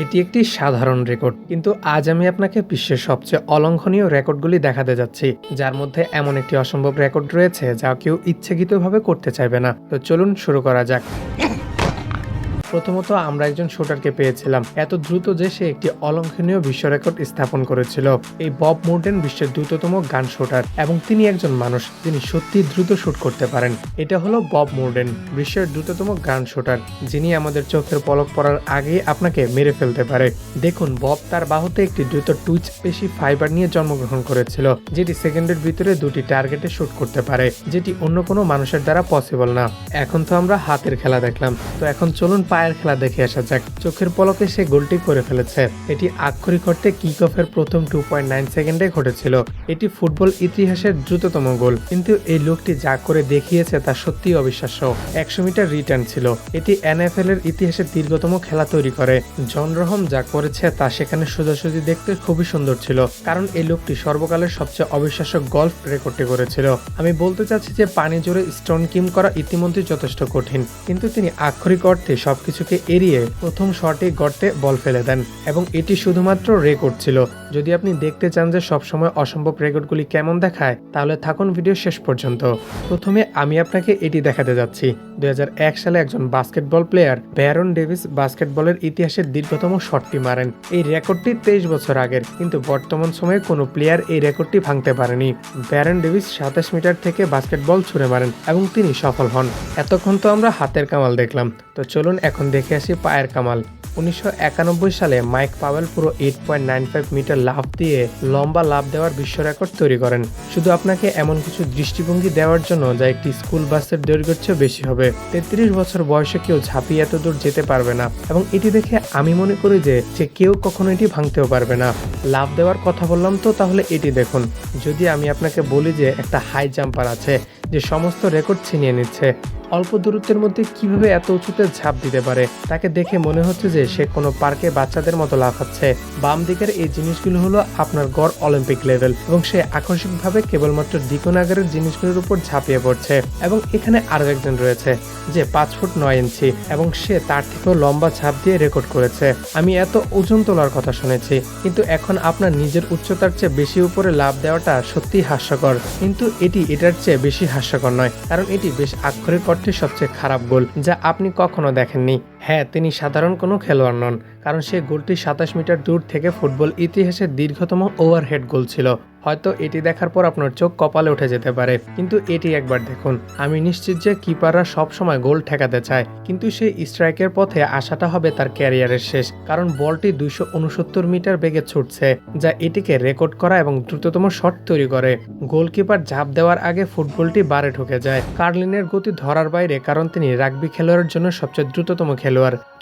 এটি একটি সাধারণ রেকর্ড, কিন্তু আজ আমি আপনাকে বিশ্বের সবচেয়ে অলঙ্ঘনীয় রেকর্ডগুলি দেখাতে যাচ্ছি, যার মধ্যে এমন একটি অসম্ভব রেকর্ড রয়েছে যা কেউ ইচ্ছাকৃতভাবে করতে চাইবে না। তো চলুন শুরু করা যাক। প্রথমত আমরা একজন শুটারকে পেয়েছিলাম। এত দ্রুত যে সে একটি অলঙ্ঘনীয় বিশ্ব রেকর্ড স্থাপন করেছিল। এই বব মোর্ডেন বিশ্বের দ্রুততম গান শুটার এবং তিনি একজন মানুষ, যিনি সত্যি দ্রুত শুট করতে পারেন। এটা হলো বব মোর্ডেন, বিশ্বের দ্রুততম গান শুটার, যিনি আমাদের চোখের পলক পড়ার আগেই আপনাকে মেরে ফেলতে পারে। দেখুন, বব তার বাহুতে একটি দ্রুত টুইচ পেশি ফাইবার নিয়ে জন্মগ্রহণ করেছিল, যেটি সেকেন্ডের ভিতরে দুটি টার্গেটে শুট করতে পারে, যেটি অন্য কোনো মানুষের দ্বারা পসিবল না। এখন তো আমরা হাতের খেলা দেখলাম। তো এখন চলুন পায়ের খেলা দেখে আসা যাক। চোখের পলকে সে গোলটি করে ফেলেছে। এটি আক্ষরিক অর্থে কিক অফের প্রথম টু পয়েন্ট নাইন সেকেন্ডে ঘটেছিল। এটি ফুটবল ইতিহাসের দ্রুততম গোল। কিন্তু এই লোকটি যা করে দেখিয়েছে তা সত্যিই অবিশ্বাস্য। একশো মিটার রিটার্ন ছিল। এটি এনএফএল এর ইতিহাসে দীর্ঘতম খেলা তৈরি করে। জন রহম যা করেছে তা সেখানে সোজাসুজি দেখতে খুবই সুন্দর ছিল। কারণ এই লোকটি সর্বকালের সবচেয়ে অবিশ্বাস্য গল্ফ রেকর্ডটি করেছিল। আমি বলতে চাচ্ছি যে পানি জোরে স্টোন কিম করা ইতিমধ্যে যথেষ্ট কঠিন। কিন্তু তিনি আক্ষরিক অর্থে সবকিছুকে এড়িয়ে প্রথম শটে গর্তে বল ফেলে দেন এবং এটি শুধুমাত্র রেকর্ড ছিল। যদি আপনি দেখতে চান যে সবসময় অসম্ভব রেকর্ডগুলি কেমন দেখায়, তাহলে থাকুন ভিডিও শেষ পর্যন্ত। প্রথমে আমি আপনাকে এটি দেখাতে যাচ্ছি। দুই সালে একজন বাস্কেটবল প্লেয়ার ব্যারন ডেভিস বাস্কেটবলের ইতিহাসের দীর্ঘতম শটটি মারেন। এই রেকর্ডটি তেইশ বছর আগের, কিন্তু বর্তমান সময়ে কোনো প্লেয়ার এই রেকর্ডটি ভাঙতে পারেনি। ব্যারন ডেভিস সাতাশ মিটার থেকে বাস্কেটবল ছুড়ে মারেন এবং তিনি সফল হন। এতক্ষণ তো আমরা হাতের কামাল দেখলাম। তো চলুন এখন দেখে আসি পায়ের কামাল। উনিশশো একানব্বই সালে মাইক পাওয়েল পুরো eight point nine five metre লাফ দিয়ে লম্বা লাফ দেওয়ার বিশ্ব রেকর্ড তৈরি করেন। শুধু আপনাকে এমন কিছু দৃষ্টিভঙ্গি দেওয়ার জন্য যা একটি স্কুল বাসের দৈর্ঘ্যের চেয়ে বেশি হবে। তেত্রিশ বছর বয়সে কেউ ঝাঁপিয়ে এত দূর যেতে পারবে না এবং এটি দেখে আমি মনে করি যে যে কেউ কখনো এটি ভাঙতেও পারবে না। লাভ দেওয়ার কথা বললাম তো, তাহলে এটি দেখুন। যদি আমি আপনাকে বলি যে একটা হাই জাম্পার আছে, যে সমস্ত রেকর্ড ছিনিয়ে নিচ্ছে অল্প দূরত্বের মধ্যে কীভাবে এত উঁচুতে ঝাঁপ দিতে পারে? তাকে দেখে মনে হচ্ছে যে সে কোনো পার্কে বাচ্চাদের মতো লাফাচ্ছে। বাম দিকের এই জিনিসগুলো হলো আপনার গড় অলিম্পিক লেভেল এবং সে আকস্মিকভাবে কেবলমাত্র দিকনাগারের জিনিসগুলোর উপর ঝাঁপিয়ে পড়ছে এবং এখানে আরও একজন রয়েছে যে পাঁচ ফুট নয় ইঞ্চি এবং সে তার থেকেও লম্বা ঝাঁপ দিয়ে রেকর্ড করেছে। আমি এত ওজন তোলার কথা শুনেছি, কিন্তু এখন আপনার নিজের উচ্চতার চেয়ে বেশি উপরে লাভ দেওয়াটা সত্যিই হাস্যকর। কিন্তু এটি এটার চেয়ে বেশি হাস্যকর নয়, কারণ এটি বেশ আক্ষরিক সবচেয়ে খারাপ গোল যা আপনি কখনো দেখেননি। হ্যাঁ তিনি সাধারণ কোনো খেলোয়াড় নন, কারণ সেই গোলটি সাতাশ মিটার দূর থেকে ফুটবল ইতিহাসের দীর্ঘতম ওভারহেড গোল ছিল। হয়তো এটি দেখার পর আপনার চোখ কপালে উঠে যেতে পারে, কিন্তু এটি একবার দেখুন। আমি নিশ্চিত যে কিপাররা সবসময় গোল ঠেকাতে চায়, কিন্তু সেই স্ট্রাইকের পথে আসাটা হবে তার ক্যারিয়ারের শেষ, কারণ বলটি দুইশো উনসত্তর মিটার বেগে ছুটছে, যা এটিকে রেকর্ড করা এবং দ্রুততম শট তৈরি করে। গোলকিপার ঝাঁপ দেওয়ার আগে ফুটবলটি বারে ঢুকে যায়। কার্লিনের গতি ধরার বাইরে, কারণ তিনি রাগবি খেলোয়াড়ের জন্য সবচেয়ে দ্রুততম খেলোয়াড়।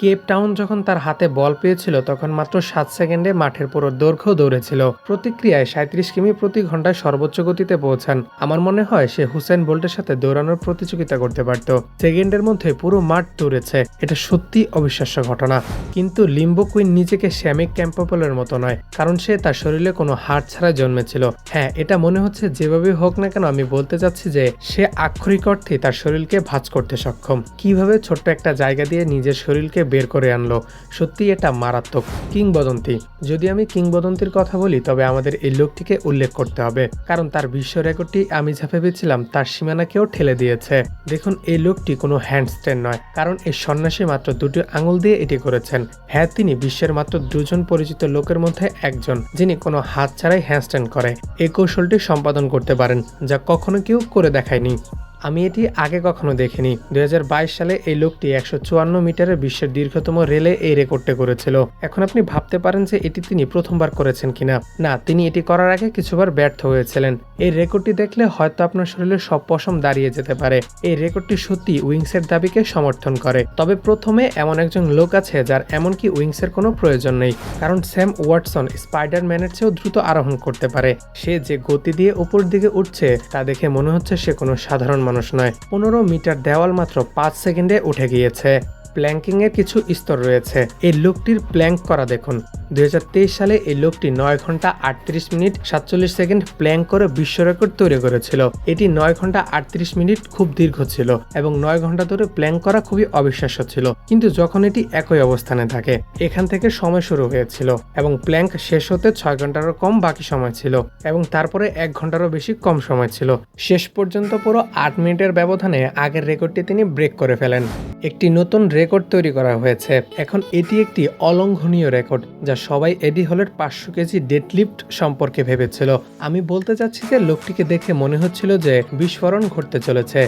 কেপ টাউন যখন তার হাতে বল পেয়েছিল, তখন মাত্র সাত সেকেন্ডে মাঠের পুরো দৈর্ঘ্য দৌড়েছিল। প্রতিক্রিয়ায় সাঁত্রিশ কিমি প্রতি ঘন্টায় সর্বোচ্চ গতিতে পৌঁছান। আমার মনে হয় সে হুসেন বোল্টের সাথে দৌড়ানোর প্রতিযোগিতা করতে পারত। সেকেন্ডের মধ্যে পুরো মাঠ দৌড়েছে। এটা সত্যি অবিশ্বাস্য ঘটনা। কিন্তু লিম্বো কুইন নিজেকে শ্যামিক ক্যাম্পপলের মতো নয়, কারণ সে তার শরীরে কোনো হাড় ছাড়া জন্মেছিল। হ্যাঁ এটা মনে হচ্ছে যেভাবে হোক না কেন, আমি বলতে চাচ্ছি যে সে আক্ষরিক অর্থে তার শরীরকে ভাঁজ করতে সক্ষম। কীভাবে ছোট্ট একটা জায়গা দিয়ে নিজের শরীরকে বের করে আনলো। সত্যি এটা মারাত্মক কিংবদন্তি। যদি আমি কিংবদন্তির কথা বলি, তবে আমাদের এই লোকটিকে উল্লেখ করতে হবে। কারণ তার বিশ্ব রেকর্ডটি আমি যা ভেবেছিলাম, তার সীমানাকেও ঠেলে দিয়েছে। দেখুন, এই লোকটি কোনো হ্যান্ডস্ট্যান্ড নয়, কারণ এই সন্ন্যাসী মাত্র দুটি আঙুল দিয়ে এটি করেছেন। হ্যাঁ তিনি বিশ্বের মাত্র দুজন পরিচিত লোকের মধ্যে একজন, যিনি কোনো হাত ছাড়াই হ্যান্ডস্ট্যান্ড করে। এই কৌশলটি সম্পাদন করতে পারেন, যা কখনো কেউ করে দেখায়নি। আমি এটি আগে কখনো দেখিনি। দুই হাজার বাইশ সালে এই লোকটি একশো চুয়ান্ন মিটারের বিশ্বের দীর্ঘতম রেলে এই রেকর্ডটি করেছিল। এখন আপনি ভাবতে পারেন যে এটি তিনি প্রথমবার করেছেন কিনা। না, তিনি এটি করার আগে কিছুবার ব্যর্থ হয়েছিলেন। এই রেকর্ডটি দেখলে হয়তো আপনার শরীরে সব পশম দাঁড়িয়ে যেতে পারে। এই রেকর্ডটি সত্যি উইংসের দাবিকে সমর্থন করে। তবে প্রথমে এমন একজন লোক আছে যার এমনকি উইংসের কোনো প্রয়োজন নেই, কারণ স্যাম ওয়াটসন স্পাইডারম্যানের চেয়েও দ্রুত আরোহণ করতে পারে। সে যে গতি দিয়ে উপর দিকে উঠছে, তা দেখে মনে হচ্ছে সে কোনো সাধারণ মানুষ নয়। পনেরো মিটার দেওয়াল মাত্র পাঁচ সেকেন্ডে উঠে গিয়েছে। প্ল্যাঙ্কিং এর কিছু স্তর রয়েছে। এই লোকটির প্ল্যাঙ্ক করা দেখুন। দুই হাজার তেইশ সালে এই লোকটি নয় ঘণ্টা আটত্রিশ মিনিট সাতচল্লিশ সেকেন্ড প্ল্যাঙ্ক করে বিশ্ব রেকর্ড তৈরি করেছিল। এটি নয় ঘণ্টা আটত্রিশ মিনিট খুব দীর্ঘ ছিল এবং নয় ঘণ্টা ধরে প্ল্যাঙ্ক করা খুবই অবিশ্বাস্য ছিল। কিন্তু যখন এটি একই অবস্থানে থাকে, এখান থেকে সময় শুরু হয়েছিল এবং প্ল্যাঙ্ক শেষ হতে ছয় ঘন্টারও কম বাকি সময় ছিল এবং তারপরে এক ঘন্টারও বেশি কম সময় ছিল। শেষ পর্যন্ত পুরো আট মিনিটের ব্যবধানে আগের রেকর্ডটি তিনি ব্রেক করে ফেলেন। একটি নতুন রেকর্ড তৈরি করা হয়েছে। এখন এটি একটি অলঙ্ঘনীয় রেকর্ড, যা সবাই এডি হলের পাঁচশো কেজি ডেডলিফট সম্পর্কে ভেবেছিল। আমি বলতে চাচ্ছি যে লোকটিকে দেখে মনে হচ্ছিল যে বিস্ফোরণ ঘটতে চলেছে,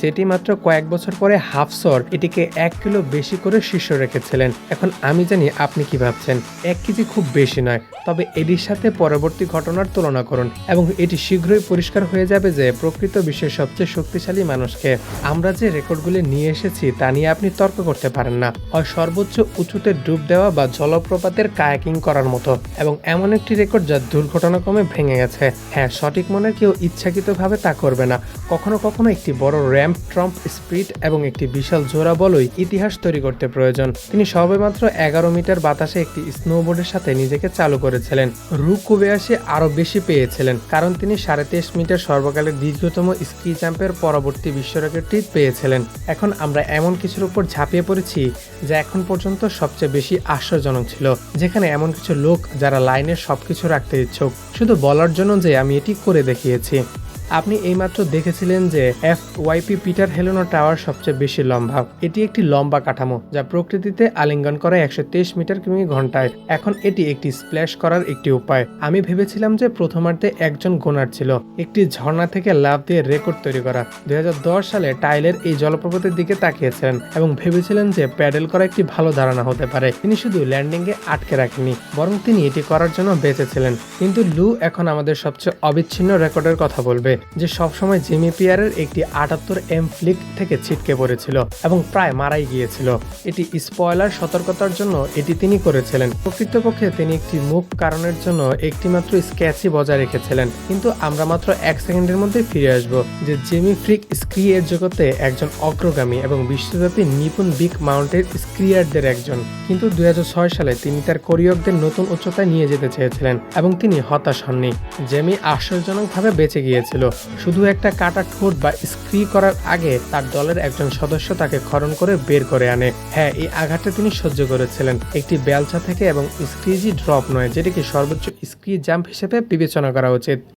যেটি মাত্র কয়েক বছর পরে হাফসর এটিকে এক কিলো বেশি করে শীর্ষ রেখেছিলেন। এখন আমি জানি আপনি কি ভাবছেন। এক কেজি খুব বেশি নয়, তবে এটির সাথে পরবর্তী ঘটনার তুলনা করুন এবং এটি শীঘ্রই পরিষ্কার হয়ে যাবে যে প্রকৃত বিশ্বের সবচেয়ে শক্তিশালী মানুষকে। আমরা যে রেকর্ডগুলি নিয়ে এসেছি তা নিয়ে আপনি তর্ক করতে পারেন না। হয় সর্বোচ্চ উঁচুতে ডুব দেওয়া বা জলপ্রপাতের কায়াকিং করার মতো। এবং এমন একটি রেকর্ড যা দুর্ঘটনাক্রমে ভেঙে গেছে। হ্যাঁ সঠিক মনে কেউ ইচ্ছাকৃতভাবে তা করবে না। কখনো কখনো একটি বড় র্যাম্প, ট্রাম্প স্পিড এবং একটি বিশাল জোড়া বলই ইতিহাস তৈরি করতে প্রয়োজন। তিনি সবেমাত্র এগারো মিটার বাতাসে একটি স্নোবোর্ডের সাথে নিজেকে চালু করেছিলেন। রু কুবেয়াসে আরও বেশি পেয়েছিলেন, কারণ তিনি সাড়ে তেইশ মিটার সর্বকালের দীর্ঘতম স্কি জাম্পের পরবর্তী বিশ্ব রেকর্ডটি পেয়েছিলেন। এখন আমরা এমন কিছুর উপর ঝাঁপিয়ে পড়েছি, যা এখন পর্যন্ত সবচেয়ে বেশি আশ্চর্যজনক ছিল, যেখানে এমন কিছু লোক যারা লাইনের সবকিছু রাখতে ইচ্ছুক। শুধু বলার জন্য যে আমি এটি করে দেখিয়েছি। আপনি এইমাত্র দেখেছিলেন যে এফ ওয়াইপি পিটার হেলোনো টাওয়ার সবচেয়ে বেশি লম্বা। এটি একটি লম্বা কাঠামো যা প্রকৃতিতে আলিঙ্গন করে একশো তেইশ মিটার কিমি ঘন্টায়। এখন এটি একটি স্প্ল্যাশ করার একটি উপায়। আমি ভেবেছিলাম যে প্রথমার্ধে একজন গোনার ছিল। একটি ঝর্ণা থেকে লাভ দিয়ে রেকর্ড তৈরি করা। দুই হাজার দশ সালে টাইলের এই জলপ্রপাতের দিকে তাকিয়েছিলেন এবং ভেবেছিলেন যে প্যাডেল করা একটি ভালো ধারণা হতে পারে। তিনি শুধু ল্যান্ডিংয়ে আটকে রাখেননি, বরং তিনি এটি করার জন্য বেঁচেছিলেন কিন্তু লু এখন আমাদের সবচেয়ে অবিচ্ছিন্ন রেকর্ডের কথা বলবে। যে সবসময় জিমি পিয়ারের একটি আটাত্তর এম ফ্লিক থেকে ছিটকে পড়েছিল এবং প্রায় মারাই গিয়েছিল। এটি স্পয়লার সতর্কতার জন্য এটি তিনি করেছিলেন। প্রকৃতপক্ষে তিনি একটি মুখ কারণের জন্য একটি মাত্র স্ক্যাচই বজায় রেখেছিলেন। কিন্তু আমরা মাত্র এক সেকেন্ডের মধ্যে ফিরে আসব যে জিমি ফ্রিক স্ক্রি এর জগতে একজন অগ্রগামী এবং বিশ্বব্যাপী নিপুণ বিগ মাউন্টের স্ক্রিয়ারদের একজন। কিন্তু দুই হাজার ছয় সালে তিনি তার কোরিয়কদের নতুন উচ্চতায় নিয়ে যেতে চেয়েছিলেন এবং তিনি হতাশ হননি। জেমি আশ্চর্যজনকভাবে বেঁচে গিয়েছিল। শুধু একটা কাটা ঠোঁট বা স্ক্রি করার আগে তার দলের একজন সদস্য তাকে খরণ করে বের করে আনে। হ্যাঁ এই আঘাতটা তিনি সহ্য করেছিলেন। একটি বেলচা থেকে এবং স্ক্রিজি ড্রপ নয়, যেটিকে সর্বোচ্চ স্ক্রি জাম্প হিসেবে বিবেচনা করা উচিত।